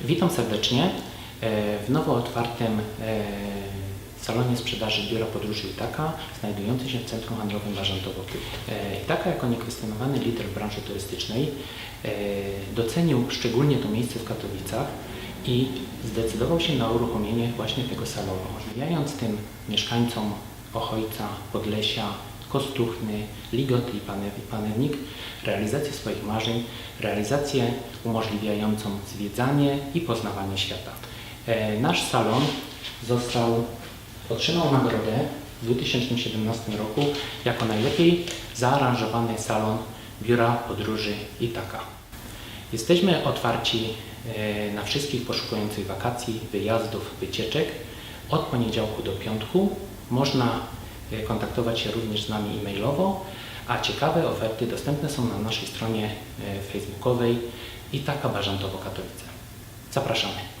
Witam serdecznie e, w nowo otwartym e, salonie sprzedaży Biura Podróży Itaka, znajdujący się w Centrum Handlowym Bażantowo. E, Itaka jako niekwestionowany lider w branży turystycznej docenił szczególnie to miejsce w Katowicach i zdecydował się na uruchomienie właśnie tego salonu, umożliwiając tym mieszkańcom Ochojca, Podlesia, Kostuchny, Ligot i Pane- i Panewnik realizację swoich marzeń, realizację umożliwiającą zwiedzanie i poznawanie świata. E, Nasz salon został, otrzymał nagrodę w 2017 roku jako najlepiej zaaranżowany salon Biura Podróży Itaka. Jesteśmy otwarci e, na wszystkich poszukujących wakacji, wyjazdów, wycieczek od poniedziałku do piątku. Można kontaktować się również z nami e-mailowo, a ciekawe oferty dostępne są na naszej stronie e, facebookowej Itaka Bażantowo Katowice. Zapraszamy.